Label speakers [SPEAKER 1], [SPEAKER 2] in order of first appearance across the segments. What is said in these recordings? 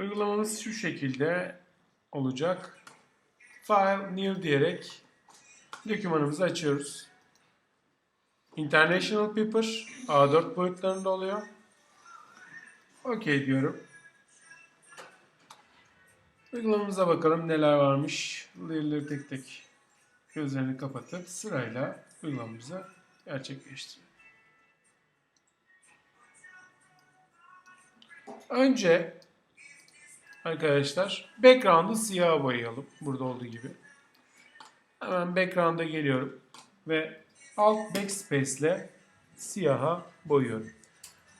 [SPEAKER 1] Uygulamamız şu şekilde olacak. File New diyerek dokümanımızı açıyoruz. International Paper A4 boyutlarında oluyor. OK diyorum. Uygulamamıza bakalım neler varmış. Layer'ları tek tek gözlerini kapatıp sırayla uygulamamızı gerçekleştirelim. Önce arkadaşlar background'ı siyah boyayalım. Burada olduğu gibi. Hemen background'a geliyorum ve alt backspace ile siyaha boyuyorum.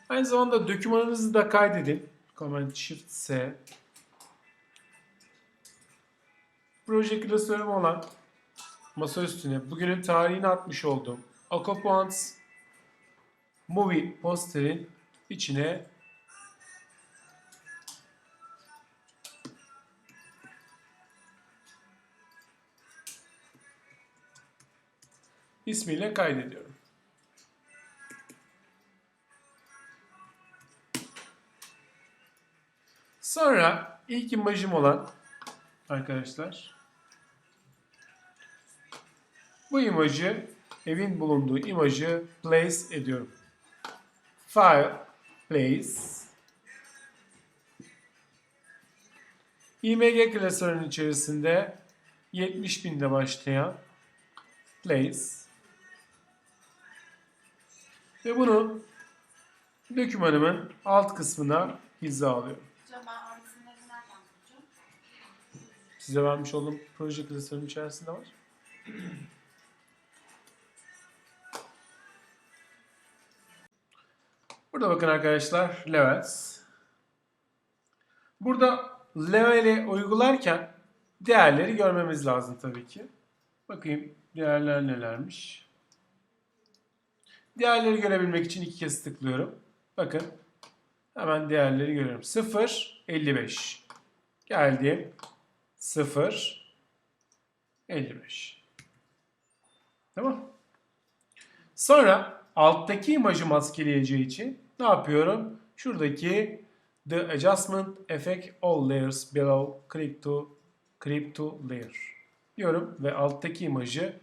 [SPEAKER 1] Aynı zamanda dokümanınızı da kaydedin. Command Shift S. Proje klasörüm olan masa üstüne bugünün tarihini atmış olduğum Occupants Movie posterin içine ismiyle kaydediyorum. Sonra ilk imajım olan arkadaşlar bu imajı evin bulunduğu imajı place ediyorum. File place IMG klasörünün içerisinde 70 binde başlayan place ve bunu dokümanımın alt kısmına hizalıyorum. Size vermiş olduğum proje klasörünün içerisinde var. Burada bakın arkadaşlar levels. Burada level'i uygularken değerleri görmemiz lazım tabii ki. Bakayım değerler nelermiş. Değerleri görebilmek için iki kez tıklıyorum. Bakın hemen değerleri görüyorum. 0, 55. Geldim. 0 55. Tamam. Sonra alttaki imajı maskeleyeceği için ne yapıyorum? Şuradaki The Adjustment Effect All Layers Below Click to Click to Layer diyorum ve alttaki imajı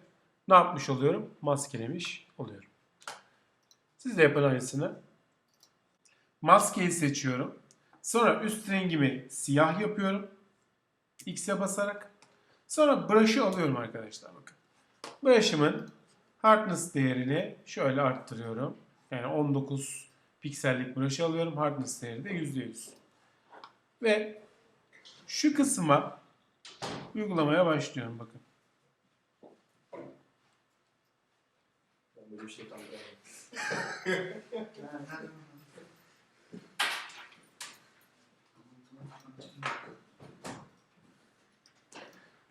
[SPEAKER 1] ne yapmış oluyorum? Maskelemiş oluyorum. Siz de yapın aynısını. Maskeyi seçiyorum. Sonra üst rengimi siyah yapıyorum. X'e basarak. Sonra brush'ı alıyorum arkadaşlar bakın. Brush'ımın hardness değerini şöyle arttırıyorum. Yani 19 piksellik brush'ı alıyorum. Hardness değeri de %100. Ve şu kısma uygulamaya başlıyorum bakın.
[SPEAKER 2] Ben böyle bir şey.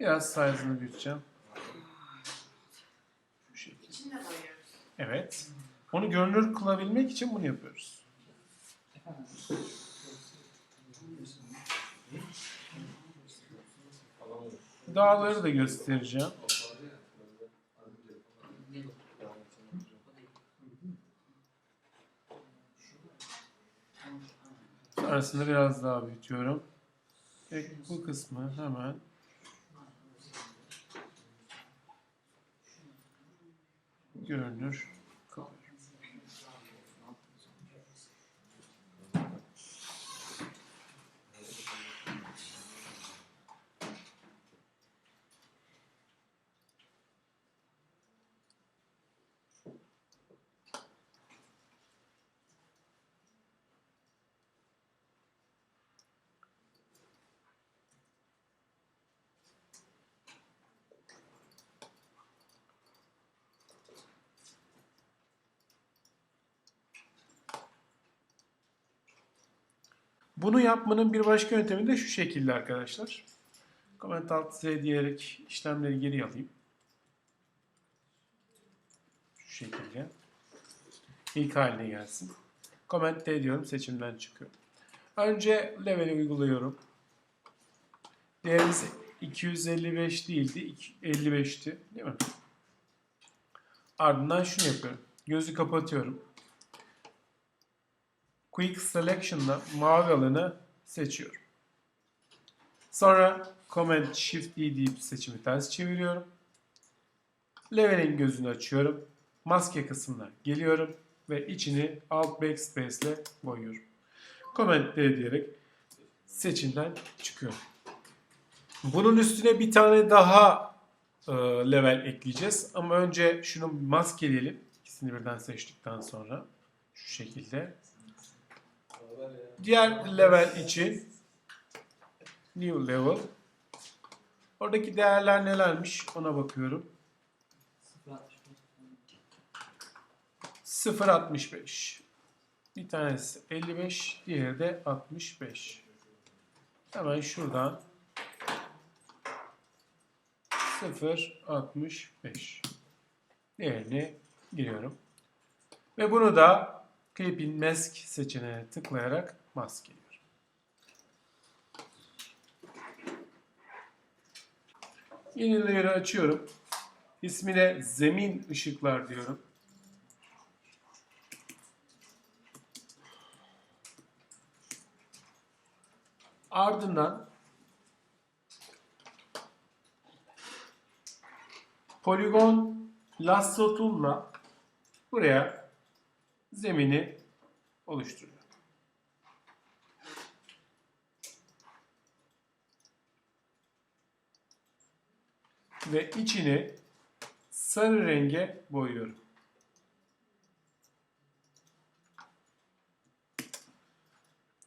[SPEAKER 1] Biraz size'ını büyüteceğim.
[SPEAKER 3] İçinde boyuyoruz.
[SPEAKER 1] Evet. Onu görünür kılabilmek için bunu yapıyoruz. Dağları da göstereceğim. Sonrasında biraz daha büyütüyorum. Ve bu kısmı hemen görünür kılıyorum. Bunu yapmanın bir başka yöntemi de şu şekilde arkadaşlar. Comment Alt Z diyerek işlemleri geri alayım. Şu şekilde. İlk haline gelsin. Comment D diyorum seçimden çıkıyor. Önce level'i uyguluyorum. Değerimiz 255 değildi. 55'ti. Değil mi? Ardından şunu yapıyorum. Gözü kapatıyorum. Quick Selection'da mavi alanı seçiyorum. Sonra Command Shift D deyip seçimi ters çeviriyorum. Level'in gözünü açıyorum. Maske kısmına geliyorum ve içini Alt Backspace ile boyuyorum. Command D diyerek seçimden çıkıyorum. Bunun üstüne bir tane daha e, level ekleyeceğiz. Ama önce şunu maskeleyelim. İkisini birden seçtikten sonra. Şu şekilde. Diğer level için new level. Oradaki değerler nelermiş ona bakıyorum. 0.65. Bir tanesi 55, diğeri de 65. Hemen şuradan 0.65 değerini giriyorum. Ve bunu da Clip in Mask seçeneğine tıklayarak maskeliyorum. Yeni layer'ı açıyorum. İsmine zemin ışıklar diyorum. Ardından poligon lasso tool'la buraya zemini oluşturuyor. Ve içini sarı renge boyuyorum.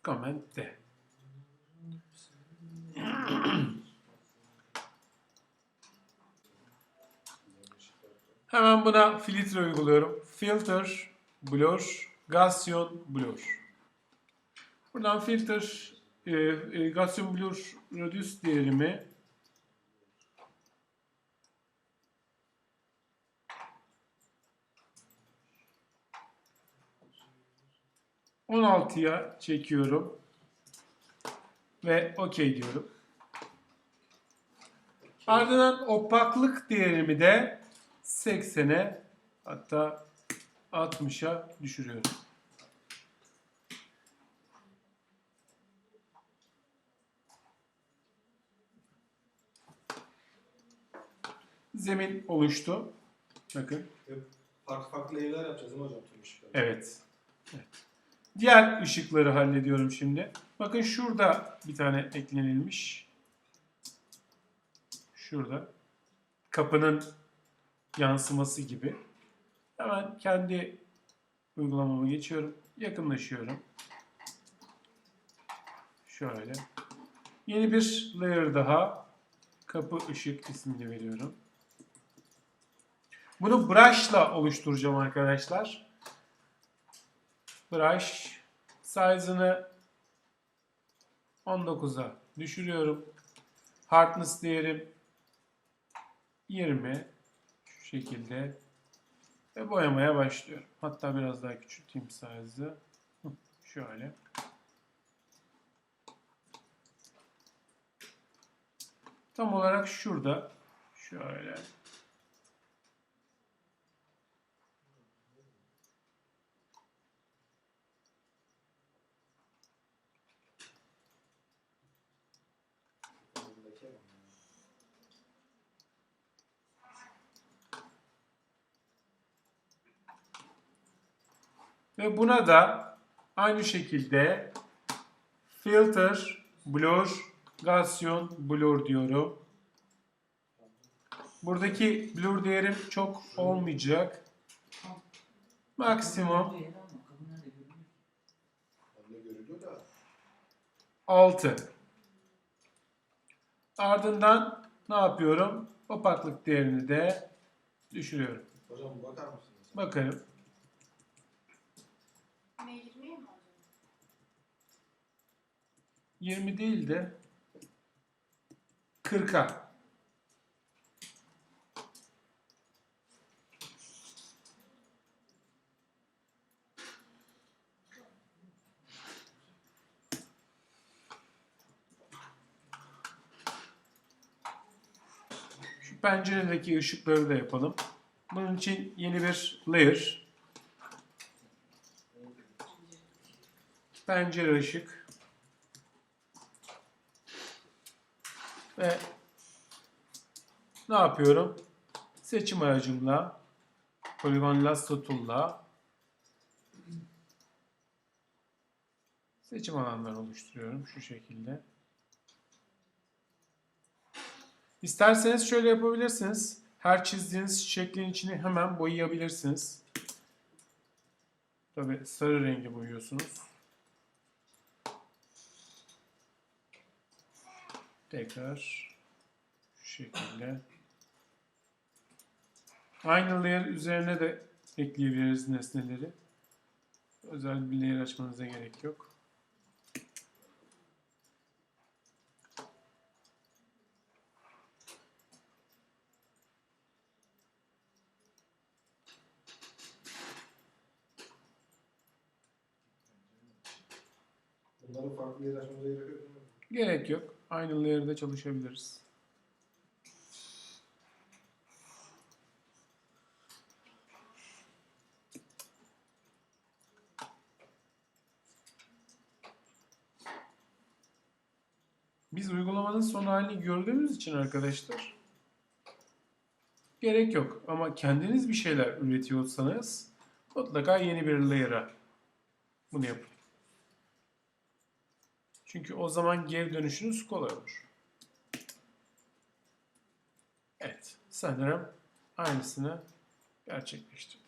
[SPEAKER 1] Command D. Hemen buna filtre uyguluyorum. Filter, blur, Gaussian blur. Buradan filter, e, e, Gaussian blur reduce değerimi ...16'ya çekiyorum. Ve OK diyorum. Ardından opaklık değerimi de 80'e hatta 60'a düşürüyorum. Zemin oluştu. Bakın.
[SPEAKER 2] Hep Farklı farklı evler yapacağız değil mi hocam tüm ışıkları?
[SPEAKER 1] Evet. evet. Diğer ışıkları hallediyorum şimdi. Bakın şurada bir tane eklenilmiş. Şurada. Kapının yansıması gibi. Hemen kendi uygulamama geçiyorum. Yakınlaşıyorum. Şöyle. Yeni bir layer daha. Kapı ışık ismini veriyorum. Bunu brush'la oluşturacağım arkadaşlar. Brush size'ını 19'a düşürüyorum. Hardness değerim 20 şu şekilde ve boyamaya başlıyorum. Hatta biraz daha küçülteyim size'ı. Şöyle. Tam olarak şurada şöyle Ve buna da aynı şekilde filter, blur, Gaussian blur diyorum. Buradaki blur değerim çok olmayacak. Maksimum
[SPEAKER 2] Bende görülüyor da.
[SPEAKER 1] 6. Ardından ne yapıyorum? Opaklık değerini de düşürüyorum.
[SPEAKER 2] Hocam bakar mısınız?
[SPEAKER 1] Bakarım.
[SPEAKER 3] Ne 20'ye mi hocam?
[SPEAKER 1] 20 değil de 40'a. Şu penceredeki ışıkları da yapalım. Bunun için yeni bir layer. Pencere ışık. Ve ne yapıyorum? Seçim aracımla Polygon Lasso Tool'la seçim alanları oluşturuyorum şu şekilde. İsterseniz şöyle yapabilirsiniz. Her çizdiğiniz şeklin içini hemen boyayabilirsiniz. Tabi sarı rengi boyuyorsunuz. Tekrar şu şekilde. Aynı layer üzerine de ekleyebiliriz nesneleri. Özel bir layer açmanıza gerek yok.
[SPEAKER 2] Bunları farklı yer açmamıza gerek yok?
[SPEAKER 1] Gerek yok. Aynı layer'da çalışabiliriz. Biz uygulamanın son halini gördüğümüz için arkadaşlar gerek yok. Ama kendiniz bir şeyler üretiyorsanız mutlaka yeni bir layer'a bunu yapın. Çünkü o zaman geri dönüşünüz kolay olur. Evet, sanırım aynısını gerçekleştirdim.